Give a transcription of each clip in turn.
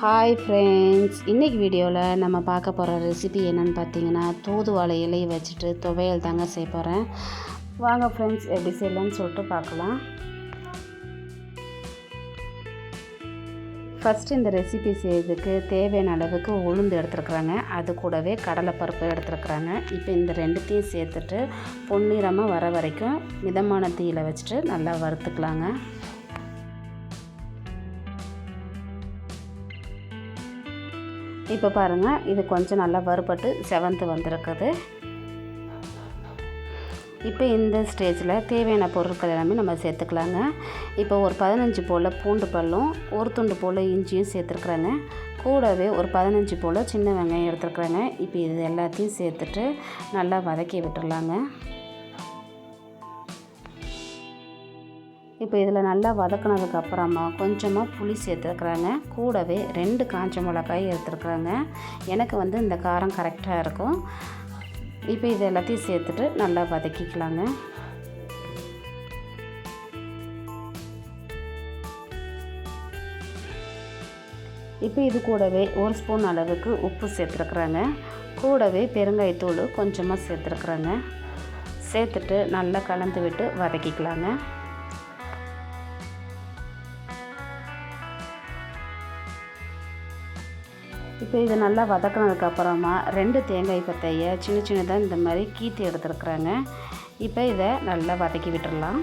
Hi friends இன்றைக்கி வீடியோவில் நம்ம பார்க்க போகிற ரெசிபி என்னென்னு பார்த்தீங்கன்னா தூதுவாழை இலையை வச்சுட்டு துவையல் தாங்க செய்ய போகிறேன் வாங்க ஃப்ரெண்ட்ஸ் எப்படி செய்யலாம்னு சொல்லிட்டு பார்க்கலாம். ஃபஸ்ட்டு இந்த ரெசிபி செய்யறதுக்கு தேவையான அளவுக்கு உளுந்து எடுத்துருக்குறாங்க. அது கூடவே கடலைப்பருப்பு எடுத்துருக்குறாங்க. இப்போ இந்த ரெண்டுத்தையும் சேர்த்துட்டு பொன்னிறமாக வர வரைக்கும் மிதமான தீயில் வச்சுட்டு நல்லா வறுத்துக்கலாங்க. இப்போ பாருங்கள் இது கொஞ்சம் நல்லா வறுபட்டு செவந்து வந்திருக்குது. இப்போ இந்த ஸ்டேஜில் தேவையான பொருட்கள் எல்லாமே நம்ம சேர்த்துக்கலாங்க. இப்போ ஒரு பதினஞ்சு போல் பூண்டு பல்லும் ஒரு துண்டு போல் இஞ்சியும் சேர்த்துருக்குறாங்க. கூடவே ஒரு பதினஞ்சு போல் சின்ன வெங்காயம் எடுத்துருக்குறாங்க. இப்போ இது எல்லாத்தையும் சேர்த்துட்டு நல்லா வதக்கி விட்டுடலாங்க. இப்போ இதில் நல்லா வதக்கினதுக்கப்புறமா கொஞ்சமாக புளி சேர்த்துருக்குறாங்க. கூடவே ரெண்டு காஞ்ச மிளகாய் எடுத்துருக்குறாங்க. எனக்கு வந்து இந்த காரம் கரெக்டாக இருக்கும். இப்போ இது எல்லாத்தையும் சேர்த்துட்டு நல்லா வதக்கிக்கலாங்க. இப்போ இது கூடவே ஒரு ஸ்பூன் அளவுக்கு உப்பு சேர்த்துருக்குறாங்க. கூடவே பெருங்காயத்தூள் கொஞ்சமாக சேர்த்துருக்குறாங்க. சேர்த்துட்டு நல்லா கலந்து விட்டு வதக்கிக்கலாங்க. இப்போ இது நல்லா வதக்கினதுக்கப்புறமா ரெண்டு தேங்காய் பத்தையை சின்ன சின்னதாக இந்த மாதிரி கீத்தி எடுத்துருக்குறாங்க. இப்போ இதை நல்லா வதக்கி விட்டுடலாம்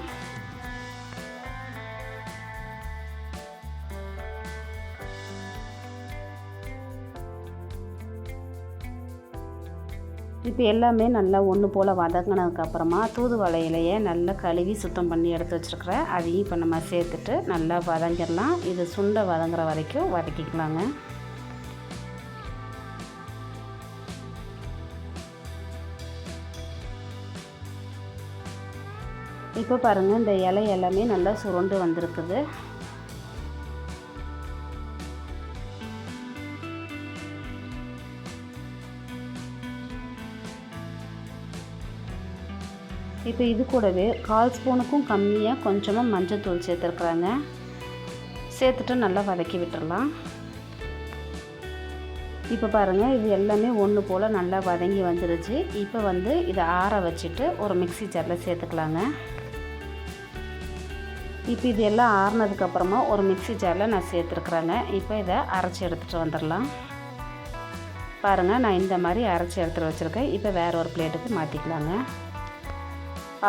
இப்போ எல்லாமே நல்லா ஒன்று போல் வதங்கினதுக்கப்புறமா தூதுவளை இலையை நல்லா கழுவி சுத்தம் பண்ணி எடுத்து வச்சுருக்கிறேன். அதையும் இப்போ நம்ம சேர்த்துட்டு நல்லா வதங்கிடலாம். இது சுண்டை வதங்குற வரைக்கும் வதக்கிக்கலாங்க. இப்போ பாருங்கள் இந்த இலை எல்லாமே நல்லா சுருண்டு வந்திருக்குது. இப்போ இது கூடவே கால் ஸ்பூனுக்கும் கம்மியாக கொஞ்சமாக மஞ்சள் தூள் சேர்த்துருக்குறாங்க. சேர்த்துட்டு நல்லா வதக்கி விட்டுடலாம் இப்போ பாருங்கள் இது எல்லாமே ஒன்று போல் நல்லா வதங்கி வந்துருச்சு. இப்போ வந்து இதை ஆற வச்சுட்டு ஒரு மிக்சி ஜாரில் சேர்த்துக்கலாங்க. இப்போ இது எல்லாம் ஆறுனதுக்கப்புறமா ஒரு மிக்சி ஜாரில் நான் சேர்த்துருக்குறேங்க. இப்போ இதை அரைச்சி எடுத்துகிட்டு வந்துடலாம். பாருங்கள் நான் இந்த மாதிரி அரைச்சி எடுத்துகிட்டு வச்சுருக்கேன். இப்போ வேறு ஒரு பிளேட்டுக்கு மாற்றிக்கலாங்க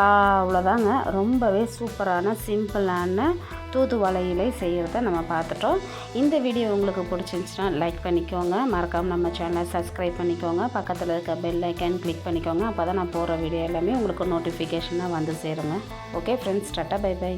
அவ்வளோதாங்க. ரொம்பவே சூப்பரான சிம்பிளான தூதுவளை இலை செய்கிறத நம்ம பார்த்துட்டோம். இந்த வீடியோ உங்களுக்கு பிடிச்சிருந்துச்சுன்னா லைக் பண்ணிக்கோங்க. மறக்காமல் நம்ம சேனலை சப்ஸ்கிரைப் பண்ணிக்கோங்க. பக்கத்தில் இருக்க பெல் ஐக்கான் கிளிக் பண்ணிக்கோங்க. அப்போ தான் நான் போகிற வீடியோ எல்லாமே உங்களுக்கு நோட்டிஃபிகேஷனாக வந்து சேருங்க. Okay friends tata bye bye